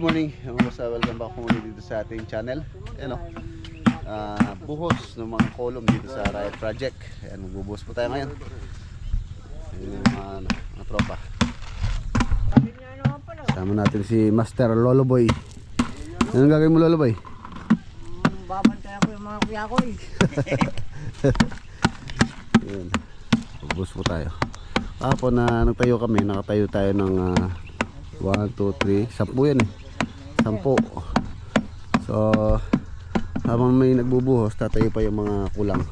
good morning. Mga uh, welcome back po muli dito sa ating channel. Ayan o. ah, buhos ng mga column dito sa Riot Project. Ayan, magbubuhos po tayo ngayon. Ayan yung mga, ano, mga tropa. Sama natin si Master Lolo Boy. Anong gagawin mo Lolo Boy? Babantay ako yung mga kuya ko eh. Ayan. Magbuhos po tayo. Kahapon na nagtayo kami, nakatayo tayo ng 1, 2, 3, 10 yan eh. 10. So, habang may nagbubuhos, tatayo pa yung mga kulang.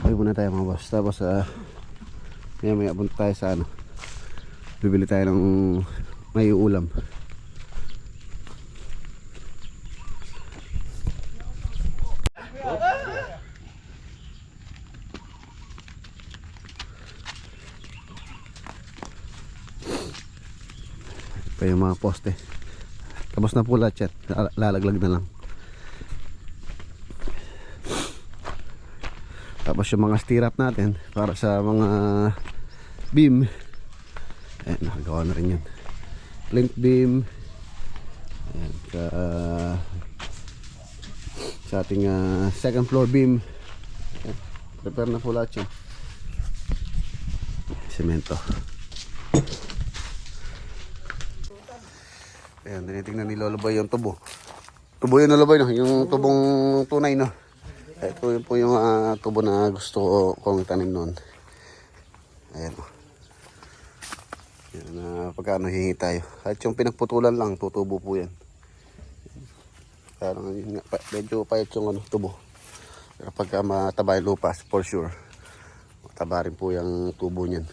Okay muna tayo mga boss. Tapos, ah, maya maya punta tayo sa ano. Bibili tayo ng may ulam. Mga poste. Tapos na po lahat yan Lal- lalaglag na lang. Tapos yung mga stirrup natin para sa mga beam. Eh nakagawa na rin yan plinth beam. Ayan, sa, sa ating ah, second floor beam. Ayan, prepare na po lahat yan semento Ayan, tinitingnan ni Lolo Boy yung tubo. Tubo yun, Lolo Boy, no? Yung tubong tunay, no? Ito yun po yung ah, tubo na gusto ko kong tanim noon. Ayan, o. Yan na pagkano hihingi tayo. At yung pinagputulan lang, tutubo po yan. Parang yun nga, pa- medyo payat yung ano, tubo. Pero pagka mataba yung lupa, for sure, mataba rin po yung tubo niyan.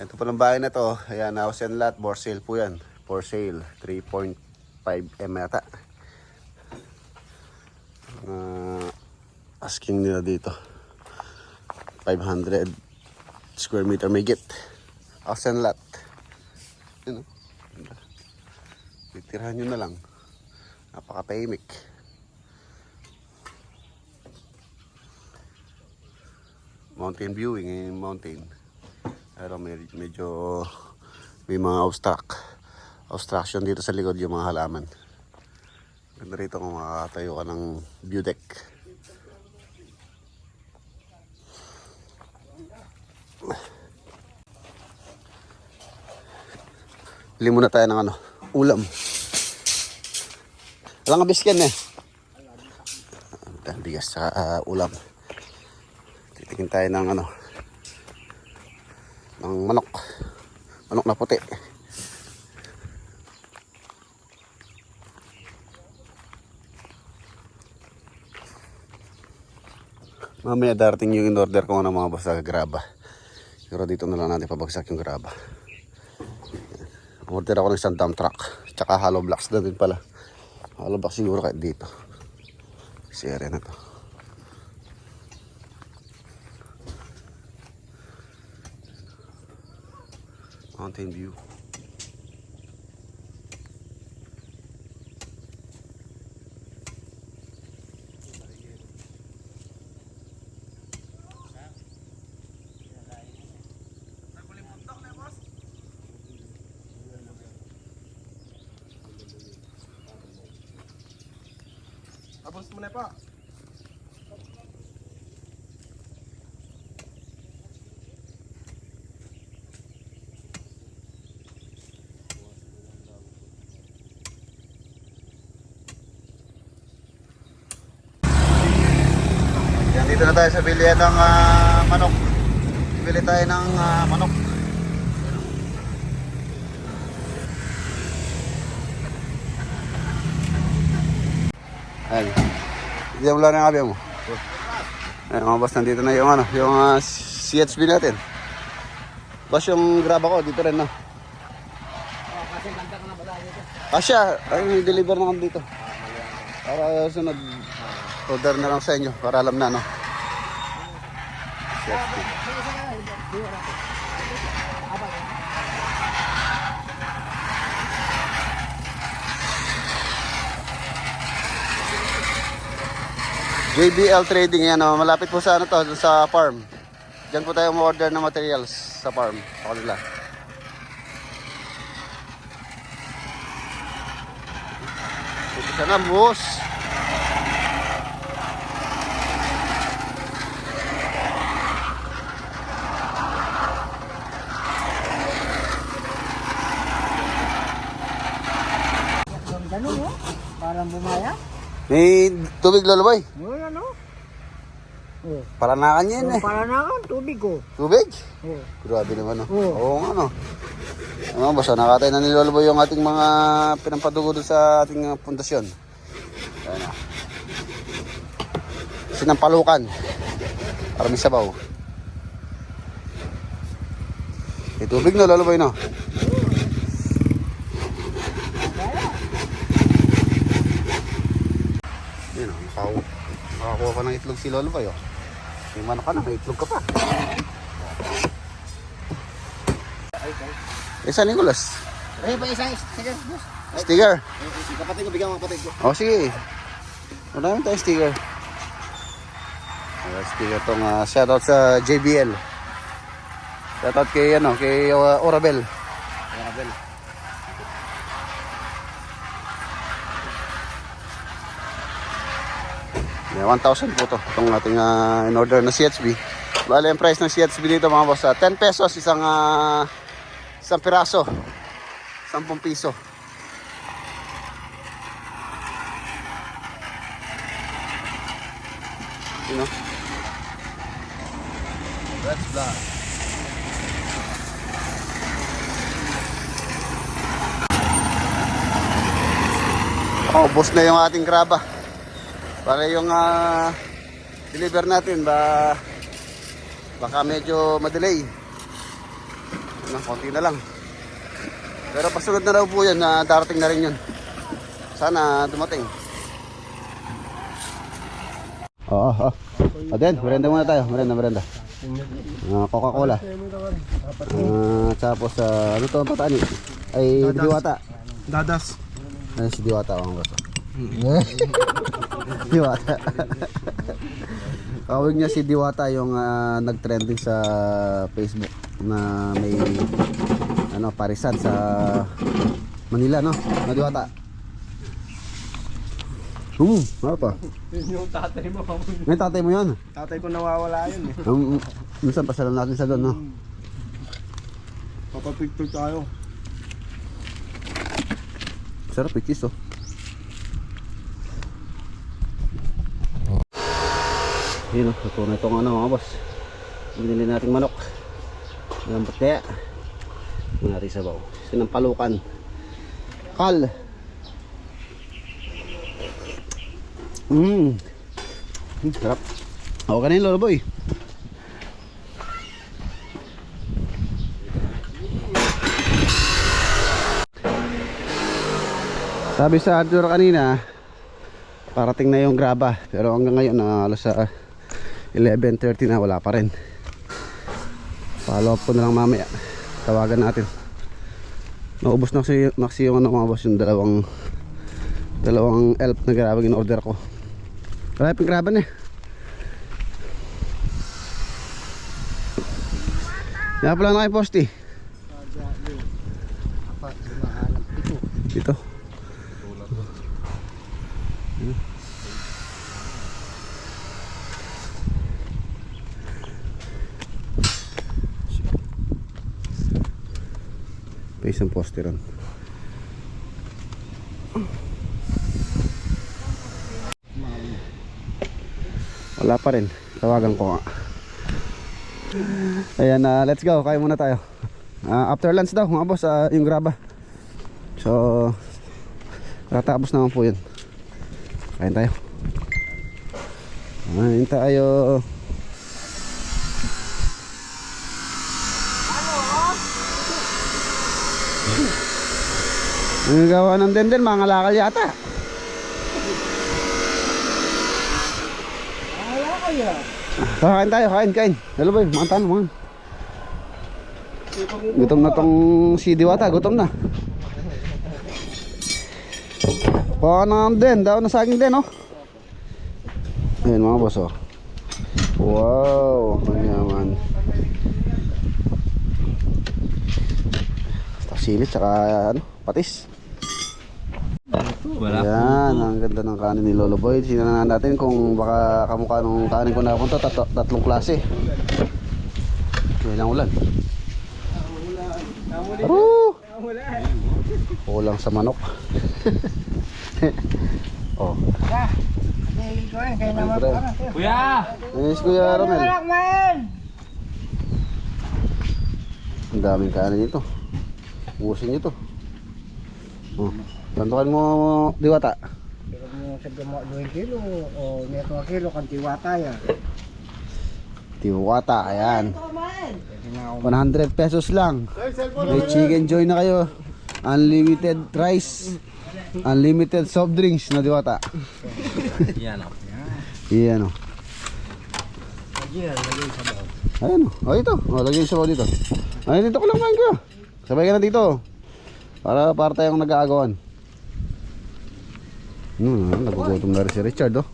Ito po ng bahay na to. Ayan, house and lot. For sale po yan. For sale. 3.5 M yata. Uh, asking nila dito. 500 square meter may. House and lot. Yun o. Titirahan nyo na lang. Napakatahimik. Mountain viewing eh, mountain. Pero med- medyo may mga obstruct obstruction dito sa likod yung mga halaman. Ganda rito kung makakatayo ka ng view deck. Bili muna tayo ng ano, ulam. Walang kabisken eh. Bigas sa ah, ulam. Titingin tayo ng ano, ng manok. Manok na puti. Mamaya darating yung in-order ko ng mga basta graba. Pero dito na lang natin pabagsak yung graba. Order ako ng isang dump truck. Tsaka hollow blocks na din pala. Hollow blocks siguro kahit dito. Kasi area na to. Mountain view. Tapos mo na pa. Yan, dito na tayo sa bilihan ng ah, manok. Bili tayo ng ah, manok. Ayan. Diyan lang ang abi mo. Ayan, mga boss, nandito na yung ano, yung ah, CHB natin. Boss, yung graba ko, dito rin na. Asya, ay deliver na kami dito. Para sunod, order na lang sa inyo para alam na no. JBL Trading yan, oh. malapit po sa ano to, sa farm. Diyan po tayo ma-order ng materials sa farm. Sa kanila. Ito na, boss. Ang ganun oh. Parang bumaya. May tubig loloboy. Yun ano? Oh. Paranakan yan eh. Yung paranakan, tubig ko. Tubig? Oh. Grabe naman oh. Oo. Oo nga no. Ano, basta nakatay na ni Lolo Boy yung ating mga pinampadugo sa ating uh, pundasyon. Ayan na. Sinampalukan. Para may sabaw. May tubig no, Lolo Boy no? Yun o, nakaku ka ng itlog si Lolo Boy oh. May manok ka na, may itlog ka pa. Eh, San Nicolas? Eh, pa isang sticker. Sticker. Kapatid ko, bigyan mo kapatid ko. O, sige. Marami tayong sticker. Ayan, sticker tong uh, shoutout sa JBL. Shoutout kay, ano, kay uh, Orabel. Marabel. 1,000 po to. Itong ating uh, in-order na CHB. Bale, ang price ng CHB dito mga boss, ah, 10 pesos isang uh, isang piraso. 10 piso. You know? That's black. Oh, boss na yung ating kraba. Para yung ah, deliver natin ba baka medyo madelay. Ano, konti na lang. Pero pasunod na daw po yan na darating na rin yun. Sana dumating. Oo, oo. O din, merenda muna tayo. Merenda, merenda. Ah, Coca-Cola. Ah, tapos, ah, ano to ang pataan eh? Ay, diwata. Dadas. Ano si Diwata ako ba? Diwata. Kawig niya si Diwata yung ah, nag-trending sa Facebook na may ano parisan sa Manila no? Na Diwata. Hmm, ano pa? Yun yung tatay mo. May tatay mo yan. Tatay ko nawawala yun eh. Um, minsan pasalam natin sa doon no? Papapicture tayo. Sarap yung cheese oh. Yun oh, ito na itong ano mga boss. Binili nating manok. Lambot kaya. Natin sabaw. Sinampalukan. Kal. Mmm. Mm, sarap. Ako kanin lolo boy. Sabi sa Arthur kanina, parating na yung graba. Pero hanggang ngayon, na alas sa 11.30 na, wala pa rin. Follow up ko na lang mamaya. Tawagan natin. Naubos na kasi, na kasi yung ano mga yung dalawang dalawang elf na graba in order ko. Wala pang graba na eh. Yan pala na kay Posti. Apat, lima, alam, pito. Dito. Paste ang poste ron. Wala pa rin. Tawagan ko nga. Ayan, ah, let's go. Kaya muna tayo. Ah, after lunch daw, mga boss, ah, yung graba. So, Tatapos naman po yun. Kain tayo. Kain tayo. Ang gawa ng denden, mga lakal yata. Wala kaya. Ah, kain tayo, kain, kain. Hello boy, tanong, mga. Gutom na tong si Diwata, gutom na. Paano din, daw na saging din, oh. Ayan mga boss, oh. Wow, ang yaman. Tapos sili, tsaka ano, patis. Wala. Yan, ang ganda ng kanin ni Lolo Boy. Sinanan natin kung baka kamukha nung kanin ko napunta, tat tatlong klase. Yan ang ulan. Aro! Kulang sa manok. oh. Kuya! Ayos Kuya Romel. Ang daming kanin ito. Ubusin nyo to. Oh. Tantukan mo, diwata. Pero mo sa gamo 2 kilo o 2 kilo kan tiwata ya. Diwata, ayan. Pwede na ako 100 pesos lang. May chicken joy na kayo. Unlimited rice. Unlimited soft drinks na diwata. Yan o. Ajir, lagay sa baw. Ayan o. O ito. O, lagyan yung sabaw dito. Ay, dito ko lang man ko. Sabay ka na dito. Para para tayong nag-aagawan. Hmm, nagugutom na rin si Richard oh.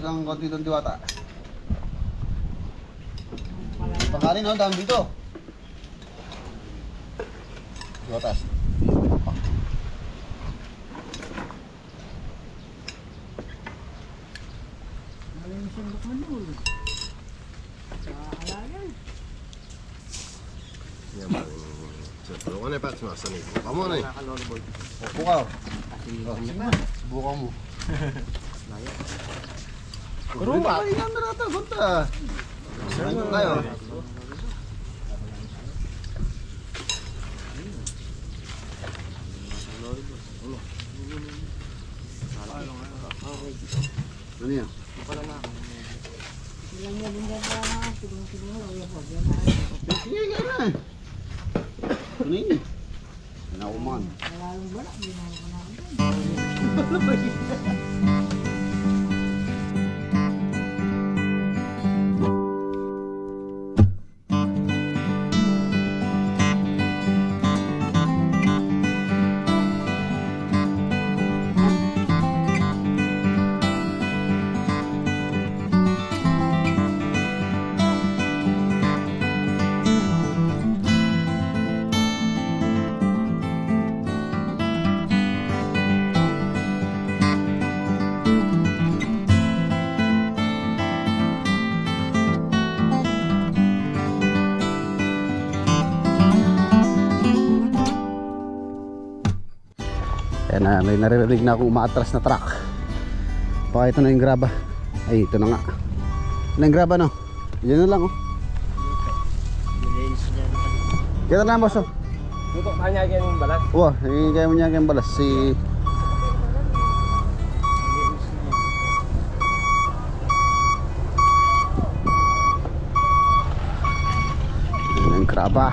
Kang konti doon diwata. Pangkarin oh, dami dito. Diwatas. Tulungan na pa, sumasanay. Kamu na eh. Ka. oh. Oh, sige na. Subukan mo. Rumba. Ay, camera ta, gunta. Ano tayo? Ano yan? Sige, may naririnig na akong umaatras na truck. Baka ito na yung graba. Ay, ito na nga. Ano yung graba no? Yan na lang oh. Kita na boss oh. Tutok kanya yan yung balat. Wah, ini kaya mo niya kayong balas si... Yan ang kraba.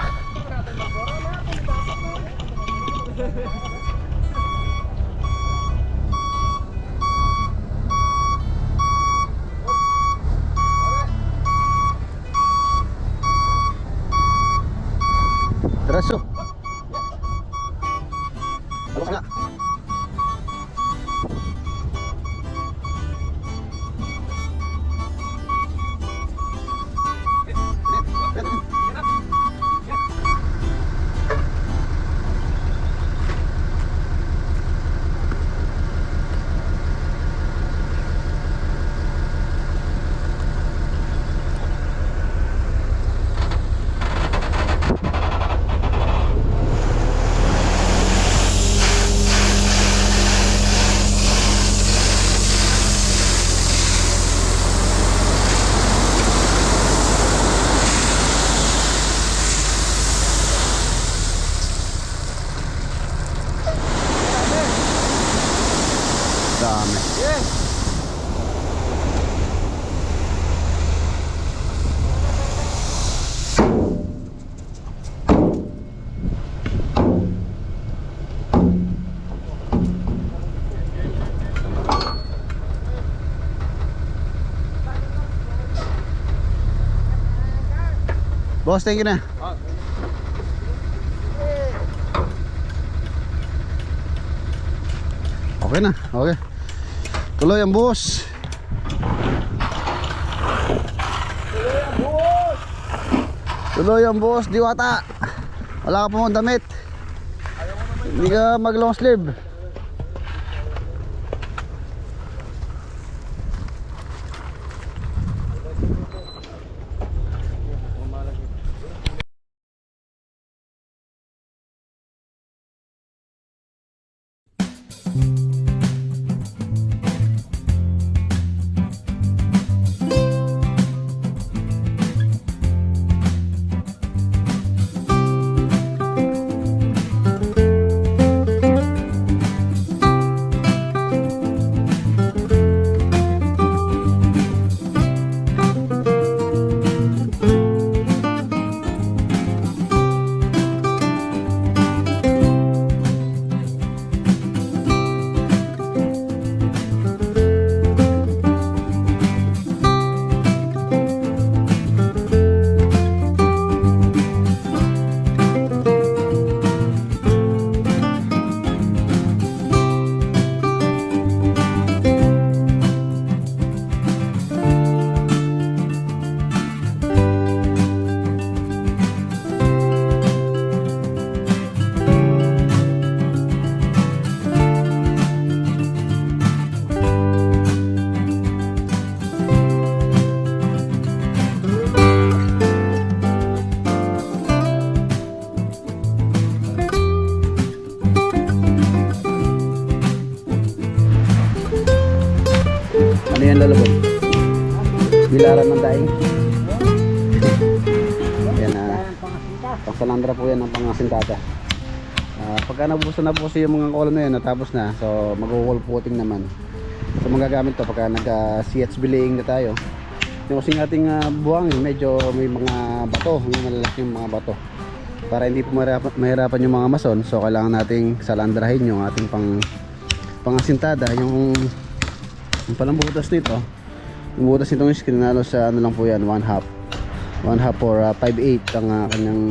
Boss, thank you na. Okay na, okay. Tuloy ang boss. Tuloy ang boss. Tuloy ang boss, diwata. Wala ka pa mong damit. Hindi ka mag long sleeve. Pangsalandra po yan ng pangasintata. Ah, pagka nabuso na po siya yung mga kolon na yun, natapos na. So mag-wall footing naman. So magagamit to pagka nag-CHB laying na tayo. Yung kasing ating ah, buwang, medyo may mga bato, may malalaking mga bato. Para hindi po mahirapan, mahirapan yung mga mason, so kailangan nating salandrahin yung ating pang pangasintada, yung yung palang butas nito yung butas nitong is kinanalo sa ano lang po yan 1 half 1 half or 5-8 ang ah, kanyang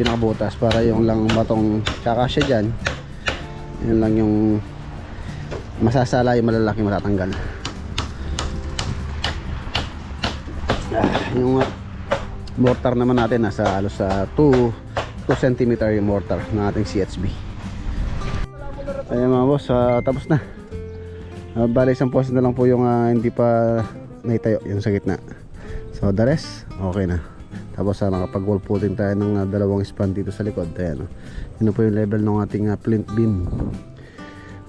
pinakabutas para yung lang batong kakasya dyan. Yun lang yung masasala yung malalaki matatanggal. Ah, yung ah, mortar naman natin nasa halos sa 2 2 cm yung mortar ng ating CHB ayun mga boss ah, tapos na. Uh, bali isang poste na lang po yung ah, hindi pa naitayo yung sa gitna. So the rest, okay na. Tapos uh, nakapag wall footing tayo ng ah, dalawang span dito sa likod. Ayan, oh. Yun po yung level ng ating ah, plinth beam.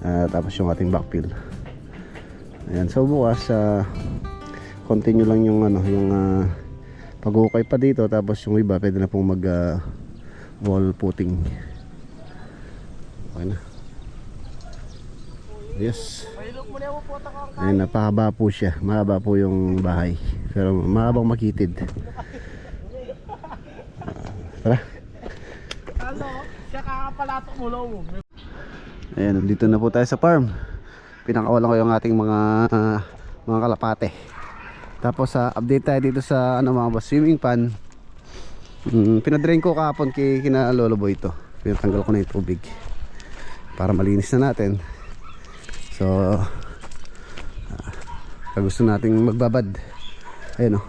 Ah, tapos yung ating backfill. Ayan, so bukas uh, continue lang yung ano, yung uh, pag-ukay pa dito tapos yung iba pwede na pong mag ah, wall footing. Okay na. Yes. Ayun, napahaba po siya. Mahaba po yung bahay. Pero mahabang makitid. Ah, Tara. Ano? Siya kakapalato mo mo. Ayan, nandito na po tayo sa farm. Pinakawalan ko yung ating mga ah, mga kalapate. Tapos sa update tayo dito sa ano mga boss, swimming pan. Mm, pinadrain ko kahapon kay kina Lolo Boy ito. Pinatanggal ko na yung tubig. Para malinis na natin. So pag gusto nating magbabad ayun o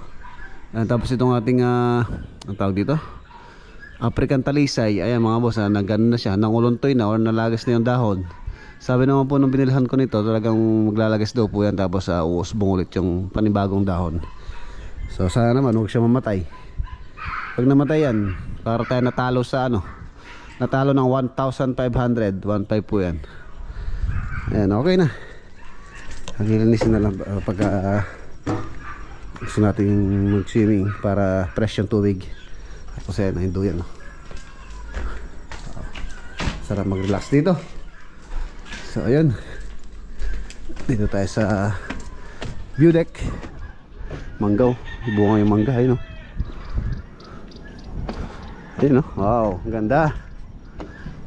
Ayan, tapos itong ating ah, ang tawag dito? African talisay. Ayan mga boss ah, nagano na siya. Nanguluntoy na or nalagas na yung dahon. Sabi naman po nung binilhan ko nito talagang maglalagas daw po yan tapos uh, uusbong ulit yung panibagong dahon. So sana naman huwag siya mamatay. Pag namatay yan para tayo natalo sa ano natalo ng 1,500 1,500 po yan. Ayan okay na. Naglilinisin na lang uh, pagka uh, gusto natin mag-swimming para fresh yung tubig. Tapos ayan, hindo yan. No? Sarap mag-relax dito. So ayun. Dito tayo sa view deck. Manggaw. Bunga yung mangga. Ayun no. Ayun no. Wow, ganda.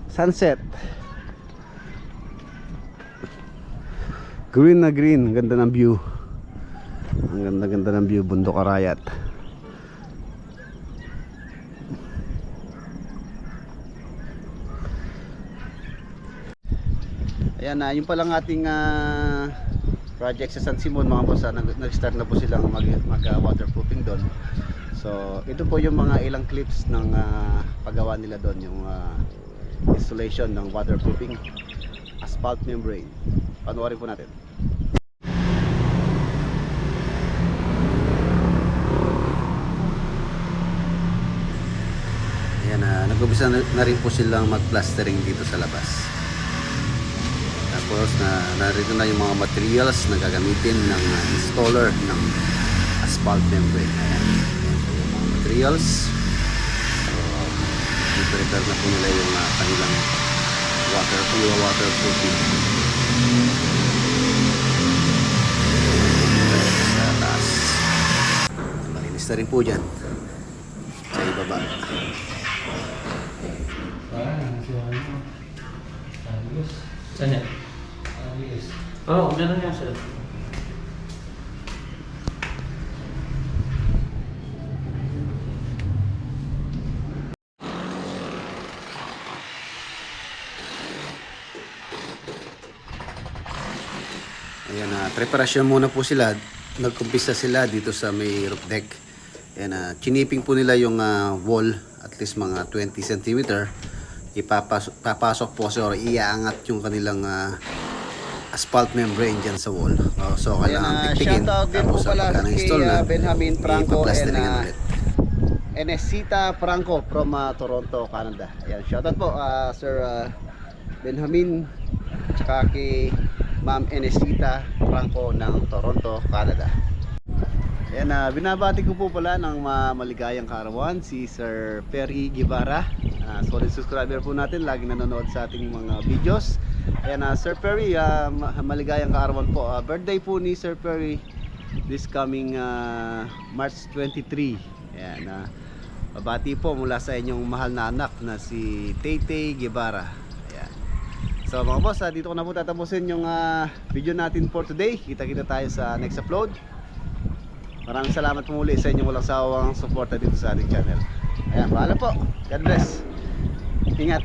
Sunset. Green na green, ganda ng view. Ganda ganda ng view, bundok Arayat. Ayan na, yung palang ating ah, project sa San Simon mga boss, nag- nag-start na po silang mag, mag ah, waterproofing doon. So, ito po yung mga ilang clips ng ah, paggawa nila doon, yung ah, installation ng waterproofing asphalt membrane. Panoorin po natin. Ayan, uh, nag-umpisa na, na rin po silang mag-plastering dito sa labas. Tapos na narito na yung mga materials na gagamitin ng uh, installer ng asphalt membrane. Ayan. Ayan yung mga materials. So, i-prepare na po nila yung uh, kanilang water, yung waterproofing. Sa taas. Malinis na rin po dyan. Sa ibaba. Saan yan? Oo, oh, meron yan sir. Ayan na, preparasyon muna po sila. Nagkumpisa sila dito sa may roof deck. Ayan na, chiniping po nila yung ah, wall at least mga 20 cm. Ipapasok papasok po kasi or iaangat yung kanilang ah, asphalt membrane dyan sa wall. Oh, so kailangan tiktikin. shoutout din po Tapos pala pagka kay na-install na, ah, Benjamin Franco and ah, ulit. Enesita Franco from ah, Toronto, Canada. Ayan, shoutout po ah, Sir ah, Benjamin tsaka kay Ma'am Enesita Franco ng Toronto, Canada. Ayan na, binabati ko po pala ng ma- maligayang karawan si Sir Perry Guevara. Ah, solid subscriber po natin, lagi nanonood sa ating mga videos. Ayan na, Sir Perry, ma- maligayang karawan po. Ah, birthday po ni Sir Perry this coming ah, March 23. Ayan na. Babati po mula sa inyong mahal na anak na si Taytay Guevara. Ayan. So mga boss, dito ko na po tatapusin yung ah, video natin for today. Kita-kita tayo sa next upload. Maraming salamat po muli sa inyong walang sawang suporta dito sa ating channel. Ayan, paalam po. God bless. Ingat.